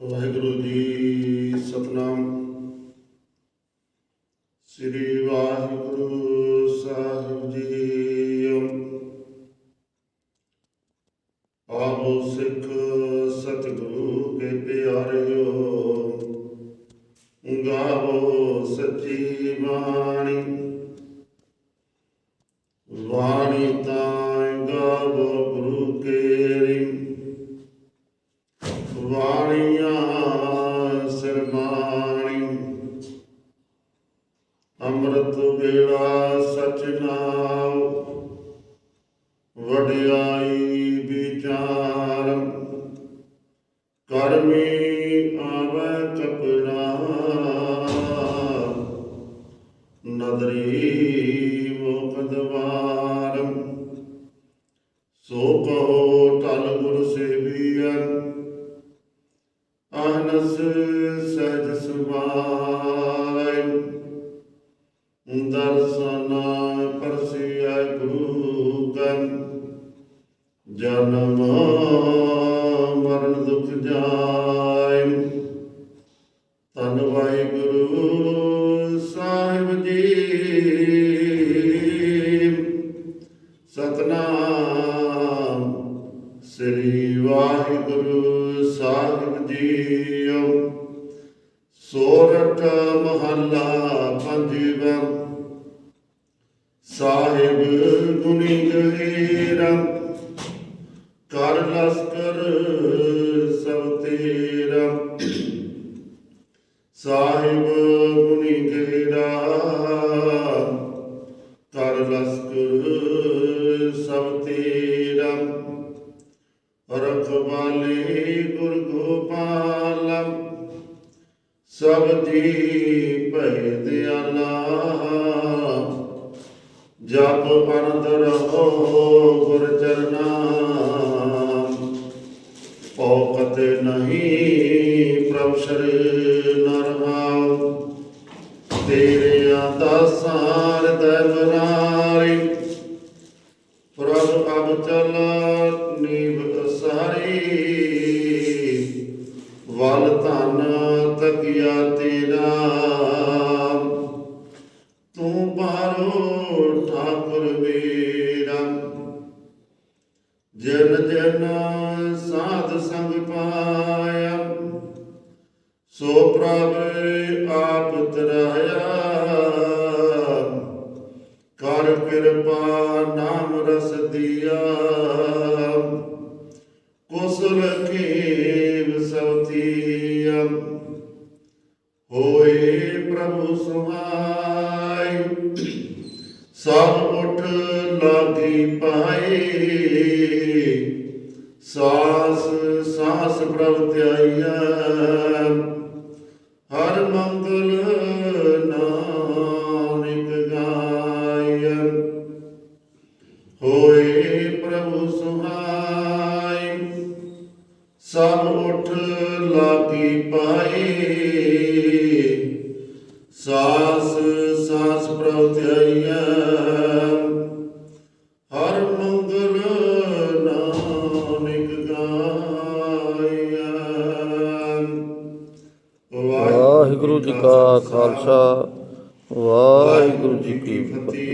ਵਾਹਿਗੁਰੂ ਜੀ ਸਤਨਾਮ। ਸ੍ਰੀ ਵਾਹਿਗੁਰੂ ਸਾਹਿਬ ਜੀ ਆਬੋ ਸਿੱਖ ਸਤਿਗੁਰੂ ਕੇ ਪਿਆਰਿਓ ਗਾਵੋ ਸੱਚੀ ਬਾਣੀ। ਵਾਣੀ ਅੰਮ੍ਰਿਤ ਵੇਲਾ ਸਚ ਨਾਮ, ਵਡਿਆਈ ਵਿਚਾਰ। ਕਰਮੀ ਆਵੈ ਕਪੜਾ ਨਦਰੀ ਮੁਕਦਵਾਰ। ਸੋ ਕਹੋ ਟਲ ਗੁਰ ਸੇਵੀਐ ਅਹਨਸ ਸਹਿਜ ਸੁਭਾਇ ਦਰਸ਼ਨ ਪਰਸਿਆ ਗੁਰੂ ਕਨ। ਜਨਮ ਮਰਨ ਦੁਖ ਜਾਇ ਧੰਨ ਵਾਹਿਗੁਰੂ ਸਾਹਿਬ ਜੀ। ਸਤਨਾਮ ਸ੍ਰੀ ਵਾਹਿਗੁਰੂ ਸੋਰਠ ਮਹੱਲਾ ਪੰਜਵਾਂ। ਸਾਹਿਬ ਗੁਣੀ ਗਹੀਰਾ ਕਰ ਲਸਕਰ ਸਭ ਤੇਰਾ। ਸਾਹਿਬ ਗੁਣੀ ਗਹੀਰਾ ਕਰ ਲਸਕਰ ਸਭ ਤੇਰਾ। ਰਖਵਾਲੇ ਗੁਰ ਗੋਪਾਲ ਸਭ ਦੀ ਭੈ ਦਿਆਲਾ, ਜਪ ਅਨੰਦ ਰਹੋ ਗੁਰ ਚਰਨਾ। ਔਕਤ ਨਹੀਂ ਪ੍ਰਭ ਸ਼ਰ ਨਰਹਾਉ ਤੇਰੇ ਆਦਾਸਾਰ ਦਬਰਾਰੀ ਪ੍ਰਭ ਅਬ ਚਲਾ ਵਲ ਧਨ ਤਕਿਆ ਤੇਰਾ। ਤੂੰ ਪਾਰੋ ਠਾਕੁਰ ਵੀਰਾ ਜਨ ਜਨ ਸਾਧ ਸੰਗ ਪਾਇਆ। ਸੋ ਪ੍ਰਭ ਆਪ ਤਰਾਇਆ। ਕਰ ਕਿਰਪਾ ਨਾਮ ਰਸ ਦੀਆ। ਕੁਸਲ ਹੋਏ ਪ੍ਰਭੂ ਸੁਹਾਈ ਸਭ ਉਠ ਲਾਗੀ ਪਾਏ। ਸਾਸ ਸਾਸ ਪ੍ਰਭ ਧਿਆਈਆ ਹਰ ਮੰਗਲ ਨਾਨਕ ਗਾਇ ਹੋਏ ਕੀ ਪਾਈ ਸਾਸ ਸਾਸ ਪ੍ਰਭ ਹਰ ਮੰਗਲ ਨਾਨਕ ਗਾਈਐ ਵਾਹਿਗੁਰੂ ਜੀ ਕਾ ਖਾਲਸਾ ਵਾਹਿਗੁਰੂ ਜੀ ਕੀ ਫਤਿਹ।